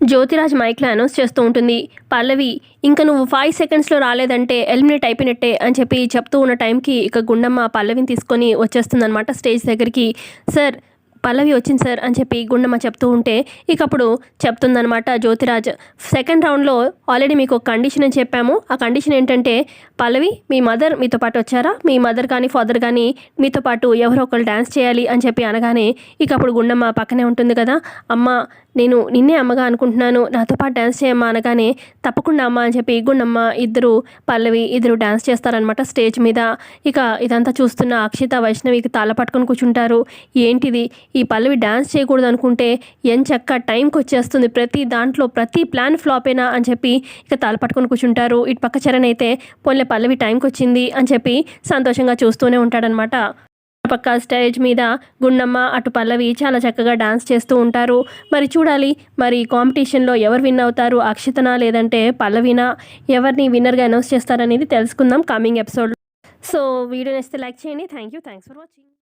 జ్యోతిరాజ్ మైక్లో అనౌన్స్ చేస్తూ ఉంటుంది. పల్లవి ఇంకా నువ్వు ఫైవ్ సెకండ్స్లో రాలేదంటే ఎలిమినేట్ అయిపోయినట్టే అని చెప్పి చెప్తూ ఉన్న టైంకి ఇక గుండమ్మ పల్లవిని తీసుకొని వచ్చేస్తుందనమాట స్టేజ్ దగ్గరికి. సార్ పల్లవి వచ్చింది సార్ అని చెప్పి గుండమ్మ చెప్తూ ఉంటే ఇక అప్పుడు చెప్తుందనమాట జ్యోతిరాజ్. సెకండ్ రౌండ్లో ఆల్రెడీ మీకు ఒక కండిషన్ అని చెప్పాము. ఆ కండిషన్ ఏంటంటే పల్లవి మీ మదర్ మీతో పాటు వచ్చారా? మీ మదర్ కానీ ఫాదర్ కానీ మీతో పాటు ఎవరో ఒకరు డ్యాన్స్ చేయాలి అని చెప్పి అనగానే ఇక అప్పుడు గుండమ్మ పక్కనే ఉంటుంది కదా. అమ్మ నేను నిన్నే అమ్మగా అనుకుంటున్నాను. నాతో పాటు డ్యాన్స్ చేయమ్మా అనగానే తప్పకుండా అమ్మ అని చెప్పి గుండమ్మ ఇద్దరు పల్లవి ఇద్దరు డ్యాన్స్ చేస్తారనమాట స్టేజ్ మీద. ఇక ఇదంతా చూస్తున్న అక్షిత వైష్ణవికి తాళ పట్టుకొని కూర్చుంటారు. ఏంటిది? ఈ పల్లవి డ్యాన్స్ చేయకూడదు అనుకుంటే ఎన్ చక్క టైంకి వచ్చేస్తుంది. ప్రతి దాంట్లో ప్రతి ప్లాన్ ఫ్లాపేనా అని చెప్పి ఇక తాళ పట్టుకొని కూర్చుంటారు. ఇటు పక్క చరణ్ అయితే పోన్లే పల్లవి టైంకి వచ్చింది అని చెప్పి సంతోషంగా చూస్తూనే ఉంటాడనమాట పక్క స్టేజ్ మీద గుండమ్మ అటు పల్లవి చాలా చక్కగా డాన్స్ చేస్తూ ఉంటారు. మరి చూడాలి మరి కాంపిటీషన్లో ఎవరు విన్ అవుతారు అక్షితనా లేదంటే పల్లవినా? ఎవరిని విన్నర్గా అనౌన్స్ చేస్తారనేది తెలుసుకుందాం కమింగ్ ఎపిసోడ్ సో వీడియో నచ్చితే లైక్ చేయండి. Thank you thanks for watching.